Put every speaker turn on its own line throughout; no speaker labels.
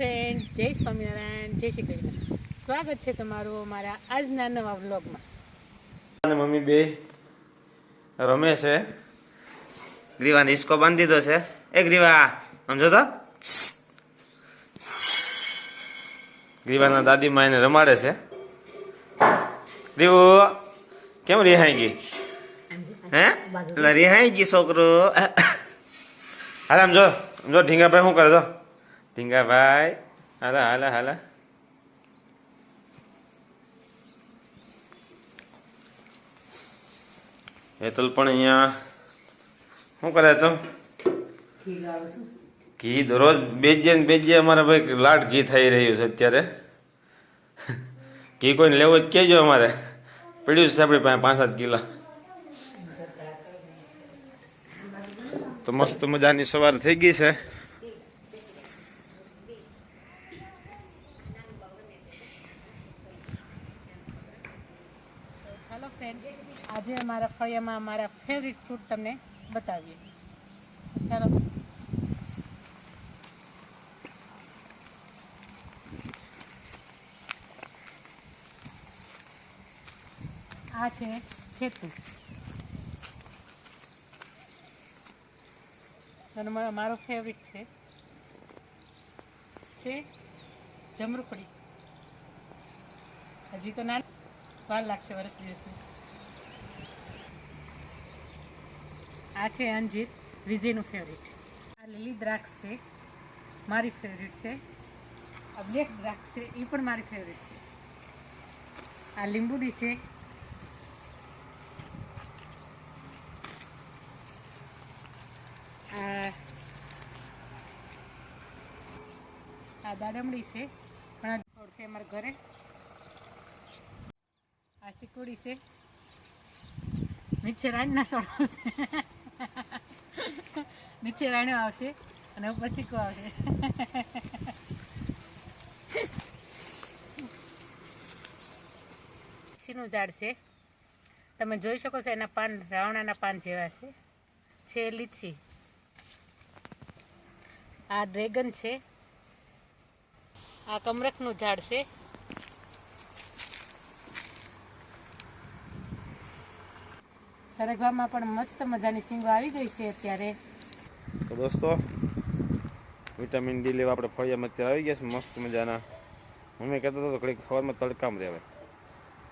Friend જય સ્વામિનારાયણ. જય શ્રી કૃષ્ણ. સ્વાગત છે તમારું મારા આજના નવા વ્લોગમાં.
અને મમ્મી બે રમે છે. ગ્રીવાને હિસકો બાંધી દીધો છે. એ ગ્રીવા, સમજો તો? ગ્રીવાના દાદીમાં એને રમાડે છે. ગ્રીવો, કેમ રિહાઈ ગઈ? હે? એટલે રિહાઈ ગઈ છોકરો. હાલ આમ જો ઢીંગા ભાઈ શું કરે તો? ઢીંગાભાઈ હાલા હાલા હાલા હેતલ પણ અહીંયા શું કરે તો ઘી દરરોજ બેજે ને બેજે અમારે ભાઈ લાટ ઘી થઈ રહ્યું છે અત્યારે ઘી કોઈને લેવું જ કહેજો અમારે પડ્યું છે આપણી પાસે પાંચ સાત કિલો તો મસ્ત મજાની સવાર થઈ ગઈ છે
ફ્રેન્ડ આજે અમારા ફળિયામાં અમારા ફેવરિટ ફ્રૂટ તમને બતાવીએ. ચાલો. આ છે અને મારો ફેવરિટ છે છે જમરૂખડી હજી તો ના વાર લાગશે વર્ષ દિવસની. આ છે અંજીર, વિજયનું ફેવરિટ આ લીલી દ્રાક્ષ છે, મારી ફેવરિટ છે. આ બ્લેક દ્રાક્ષ છે, એ પણ મારી ફેવરિટ છે. આ લીંબુડી છે. આ દાડમડી છે પણ આ છોડ છે અમારા ઘરે. આ ચીકુડી છે. નીચે રાણીના છોડો છે. નીચે રાણીઓ આવશે અને ઉપર કો આવશે. લીચીનું ઝાડ છે. તમે જોઈ શકો છો એના પાન, રાવણાના પાન જેવા છે. છે લીચી. આ ડ્રેગન છે. આ કમરકનું ઝાડ છે. સરગવામાં પણ મસ્ત મજાની સિંગો આવી ગઈ છે અત્યારે.
તો દોસ્તો, વિટામિન ડી લેવા આપણે ફળિયામાં અત્યારે આવી ગયા છે, મસ્ત મજાના. મમ્મી કહેતો હતો ઘડીક સવારમાં તડકામાં રહેવાય.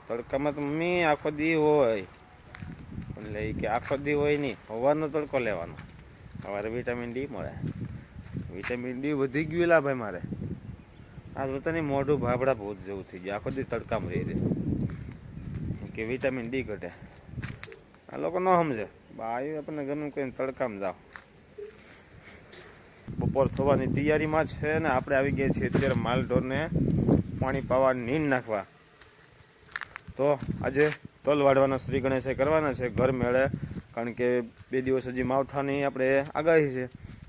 તડકામાં તો મમ્મી આખો દી હોય. એટલે કે આખો દી હોય નહીં સવારનો તડકો લેવાનો. સવારે વિટામિન ડી મળે. વિટામિન ડી વધી ગયું લા ભાઈ મારે. આ પોતાની મોઢું ભાભડા ભૂત જેવું થઈ ગયું. આખો દી તડકામાં રહી રહે. કે વિટામિન ડી ઘટે. આ લોકો ન સમજે. બાયું આપણને ગમે કહીને તડકામાં જાઓ. બપોર થવાની તૈયારીમાં છે ને આપણે આવી ગયા છીએ અત્યારે માલઢોરને પાણી પાવા નીંદ નાખવા. તો આજે તલ વાળવાના શ્રી ગણેશે કરવાના છે. ઘર મેળે, કારણ કે બે દિવસ હજી માવઠાની આપણે આગાહી છે.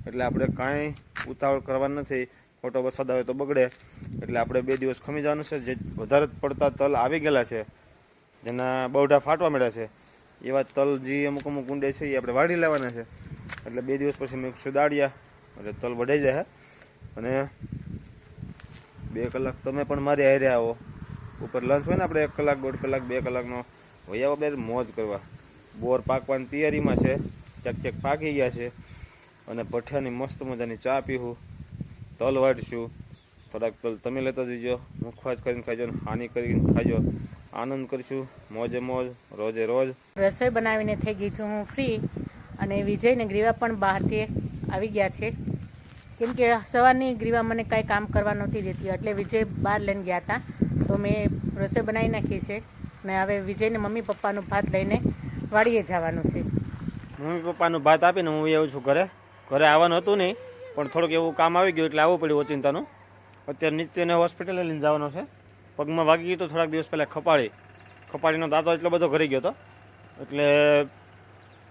એટલે આપણે કાંઈ ઉતાવળ કરવા નથી. ખોટો વરસાદ આવે તો બગડે. એટલે આપણે બે દિવસ ખમી જવાનું છે. જે વધારે પડતા તલ આવી ગયેલા છે, જેના બહુઢા ફાટવા મળ્યા છે. એવા તલ જે અમુક અમુક ઊંડે છે, એ આપણે વાળી લેવાના છે. એટલે બે દિવસ પછી મેં સુદાડ્યા એટલે તલ વઢાઈ જાય અને બે કલાક તમે પણ મારી હારે આવો. ઉપર લંચ હોય ને આપણે એક કલાક, દોઢ કલાક, બે કલાકનો હોય આવો બે મોજ કરવા. બોર પાકવાની તૈયારીમાં છે ક્યાંક ક્યાંક પાકી ગયા છે. અને ભઠિયાની મસ્ત મજાની ચા પીવું તલ વાટશું થોડાક તલ તમે લેતા જજો મુખવાજ કરીને ખાજો ને હાની કરીને ખાજો. આનંદ કરીશું મોજે મોજ રોજે રોજ.
રસોઈ બનાવીને થઈ ગઈ છું હું ફ્રી અને વિજય ને ગ્રીવા પણ બહારથી આવી ગયા છે. કેમ કે સવારની ગ્રીવા મને કાંઈ કામ કરવા નહોતી દેતી એટલે વિજય બહાર લઈને ગયા હતા. તો મેં રસોઈ બનાવી નાખી છે ને હવે વિજયને મમ્મી પપ્પાનું ભાત લઈને વાડીએ જવાનું છે.
મમ્મી પપ્પાનું ભાત આપીને હું એવું છું ઘરે. ઘરે આવવાનું હતું નહીં પણ થોડુંક એવું કામ આવી ગયું એટલે આવવું પડ્યું ઓચિંતાનું. અત્યારે નિત્યને હોસ્પિટલે લઈને જવાનો છે. પગમાં વાગી ગયું તો થોડાક દિવસ પહેલાં ખપાળી ખપાળીનો દાંતો એટલો બધો ઘરી ગયો હતો એટલે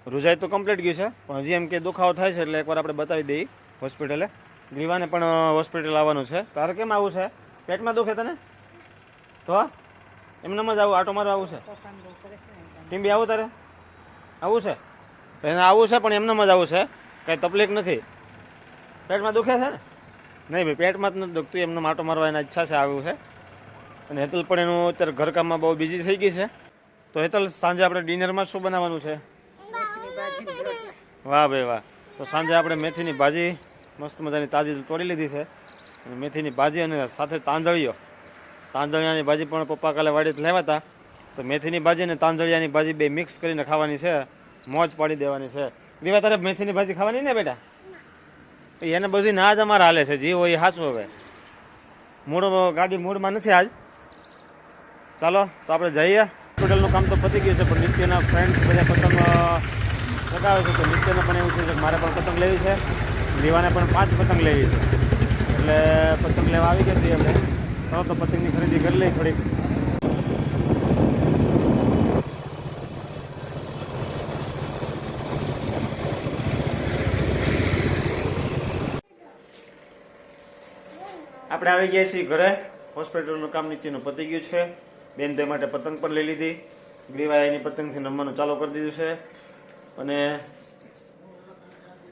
રૂજાઈ તો કમ્પ્લીટ ગયું છે. પણ હજી એમ કે દુખાવો થાય છે એટલે એકવાર આપણે બતાવી દઈએ હોસ્પિટલે. લીવાને પણ હોસ્પિટલ આવવાનું છે. તારે કેમ આવું છે? પેટમાં દુખે તને? તો? એમને જ આવું? આટો મારવા આવું છે? ટીમ્બી આવું તારે? આવું છે? એને આવું છે, પણ એમને જ આવું છે. કંઈ તકલીફ નથી. પેટમાં દુખે છે ને? નહીં ભાઈ, પેટમાં જ નથી દુખતું. એમને માટો મારવા એના ઈચ્છા છે આવ્યું છે. અને હેતલ પણ એનું અત્યારે ઘરકામમાં બહુ બિઝી થઈ ગઈ છે. તો હેતલ સાંજે આપણે ડિનરમાં શું બનાવવાનું છે? વાહ ભાઈ વાહ. તો સાંજે આપણે મેથીની ભાજી મસ્ત મજાની તાજી તોડી લીધી છે. અને મેથીની ભાજી અને સાથે તાંદળીઓ. તાંદળિયાની ભાજી પણ પપ્પા કાલે વાડીથી લેવા હતા. તો મેથીની ભાજી અને તાંદળિયાની ભાજી બે મિક્સ કરીને ખાવાની છે. મોજ પાડી દેવાની છે. દીવા તારે મેથીની ભાજી ખાવાની ને બેટા? એને બધી ના જ અમારે હાલે છે. જે હોય એ સાચું હવે. મૂળ ગાડી મૂળમાં નથી આજ. ચાલો, તો આપણે જઈએ. હોસ્પિટલનું કામ તો પતી ગયું છે, પણ નિત્યના ફ્રેન્ડ્સ બધા પતંગ ચગાવે છે. તો નિત્યને પણ એવું છે કે મારે પણ પતંગ લેવી છે. દીવાને પણ પાંચ પતંગ લેવી છે. એટલે પતંગ લેવા આવી ગઈ હતી આપણે ચાલો, તો પતંગની ખરીદી કરી લઈ થોડીક. આપણે આવી ગયા છીએ ઘરે. હોસ્પિટલનું કામ નીચેનું પતી ગયું છે. બેન તે માટે પતંગ પણ લઈ લીધી. ગ્રીવાએ એની પતંગથી રમવાનું ચાલુ કરી દીધું છે. અને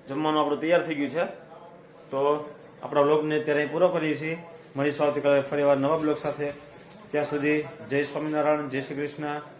જમવાનું આપણું તૈયાર થઈ ગયું છે. તો આપણા બ્લોગને અત્યારે પૂરો કરીએ છીએ. મળીશું આવતીકાલે ફરી વાર નવા બ્લોગ સાથે. ત્યાં સુધી જય સ્વામિનારાયણ, જય શ્રી કૃષ્ણ.